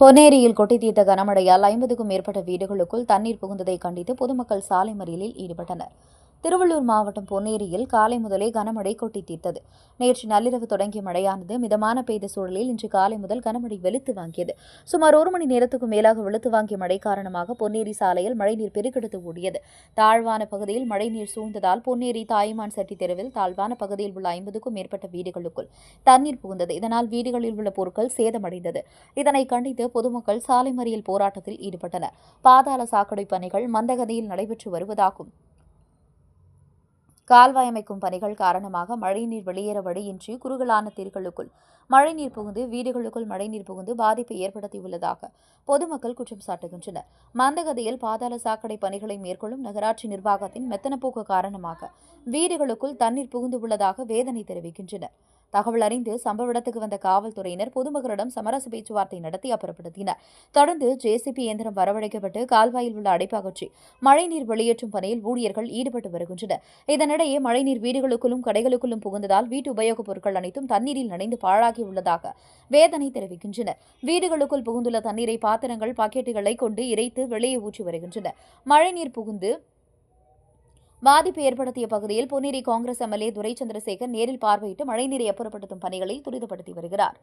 பொன்னேரியில் கொட்டி தீர்த்த கனமழையால் ஐம்பதுக்கும் மேற்பட்ட வீடுகளுக்குள் தண்ணீர் புகுந்ததை கண்டித்து பொதுமக்கள் சாலை மறியலில் ஈடுபட்டனர். திருவள்ளூர் மாவட்டம் பொன்னேரியில் காலை முதலே கனமழை கொட்டி தீர்த்தது. நேற்று நள்ளிரவு தொடங்கிய மழையானது மிதமான பெய்த சூழலில் இன்று காலை முதல் கனமழை வெளுத்து வாங்கியது. சுமார் ஒரு மணி நேரத்துக்கும் மேலாக வெளுத்து வாங்கிய மழை காரணமாக பொன்னேரி சாலையில் மழைநீர் பெருக்கெடுத்து ஓடியது. தாழ்வான பகுதியில் மழைநீர் சூழ்ந்ததால் பொன்னேரி தாய்மான் சட்டி தெருவில் தாழ்வான பகுதியில் உள்ள ஐம்பதுக்கும் மேற்பட்ட வீடுகளுக்குள் தண்ணீர் புகுந்தது. இதனால் வீடுகளில் உள்ள பொருட்கள் சேதமடைந்தது. இதனை கண்டித்து பொதுமக்கள் சாலை மறியல் போராட்டத்தில் ஈடுபட்டனர். பாதாள சாக்கடை பணிகள் மந்தகதியில் நடைபெற்று வருவதாகும். கால்வாய் அமைக்கும் பணிகள் காரணமாக மழைநீர் வெளியேற வழியின்றி குறுகலான தெருக்களுக்குள் மழைநீர் புகுந்து வீடுகளுக்குள் மழைநீர் புகுந்து பாதிப்பை ஏற்படுத்தியுள்ளதாக பொதுமக்கள் குற்றம் சாட்டுகின்றனர். மந்தகதியில் பாதாள சாக்கடை பணிகளை மேற்கொள்ளும் நகராட்சி நிர்வாகத்தின் மெத்தனப்போக்கு காரணமாக வீடுகளுக்குள் தண்ணீர் புகுந்து உள்ளதாக வேதனை தெரிவிக்கின்றனர். தகவல் அறிந்து சம்பவ இடத்துக்கு வந்த காவல்துறையினர் பொதுமக்களிடம் சமரச பேச்சுவார்த்தை நடத்தி அப்புறப்படுத்தினர். தொடர்ந்து ஜேசிபி இயந்திரம் வரவழைக்கப்பட்டு கால்வாயில் உள்ள அடைப்பகற்றி மழைநீர் வெளியேற்றும் பணியில் ஊழியர்கள் ஈடுபட்டு வருகின்றனர். இதனிடையே மழைநீர் வீடுகளுக்குள்ளும் கடைகளுக்குள்ளும் புகுந்ததால் வீட்டு உபயோகப் பொருட்கள் அனைத்தும் தண்ணீரில் நனைந்து பாழாகியுள்ளதாக வேதனை தெரிவிக்கின்றனர். வீடுகளுக்குள் புகுந்துள்ள தண்ணீரை பாத்திரங்கள் பாக்கெட்டுகளை கொண்டு இறைத்து வெளியே ஊற்றி வருகின்றனர். மழைநீர் புகுந்து பாதிப்பு ஏற்படுத்திய பகுதியில் பொன்னேரி காங்கிரஸ் எம்எல்ஏ துரை சந்திரசேகர் நேரில் பார்வையிட்டு மழைநீரை அப்புறப்படுத்தும் பணிகளை துரிதப்படுத்தி வருகிறார்.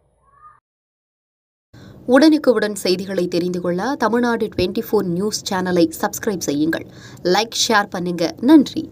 உடனுக்குடன் செய்திகளை தெரிந்து கொள்ள தமிழ்நாடு டுவெண்ட்டி ஃபோர் நியூஸ் சேனலை சப்ஸ்கிரைப் செய்யுங்கள். லைக் ஷேர் பண்ணுங்க. நன்றி.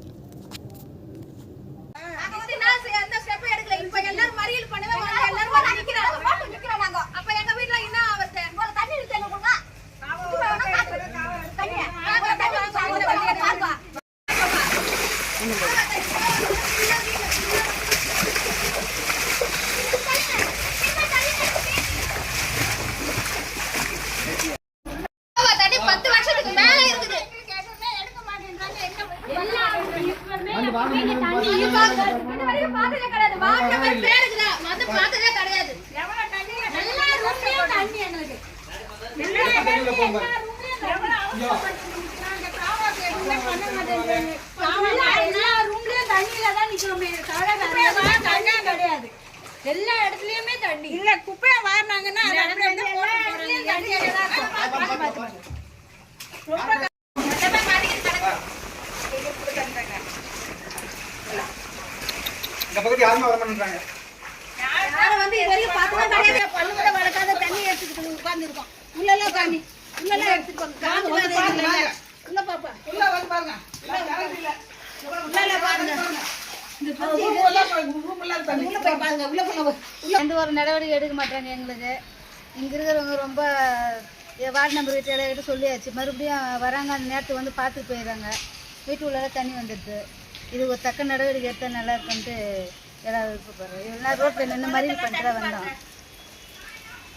கிடையாது. எல்லா இடத்துலயுமே தண்ணி இல்ல குப்பையை வாரினாங்கன்னா இந்த பக்கத்து யாருமே வர யாரும் வந்து கிடையாது. வளர்க்காத தண்ணி எடுத்துக்கிட்டு உட்கார்ந்திருக்கோம். உள்ளெல்லாம். காந்து வந்து பாருங்க. உள்ள பாப்பா. உள்ள வந்து பாருங்க உள்ள பாருங்க. உள்ள. உள்ள எந்த ஒரு நடவடிக்கை எடுக்க மாட்டாங்க எங்களுக்கு இங்கே இருக்கிறவங்க ரொம்ப வார்டு நம்பர் வீட்டு சொல்லியாச்சு மறுபடியும் வராங்க அந்த நேரத்துக்கு வந்து பார்த்துட்டு போயிடுறாங்க வீட்டு உள்ளார தண்ணி வந்துடுது இது ஒரு தக்க நடவடிக்கை எடுத்தால் நல்லா இருக்குன்ட்டு எல்லாரும் விருப்பப்படுறோம் இவ்வளோ ரோட்டில் நின்று மாதிரி பண்ணிட்டு தான் வந்தோம்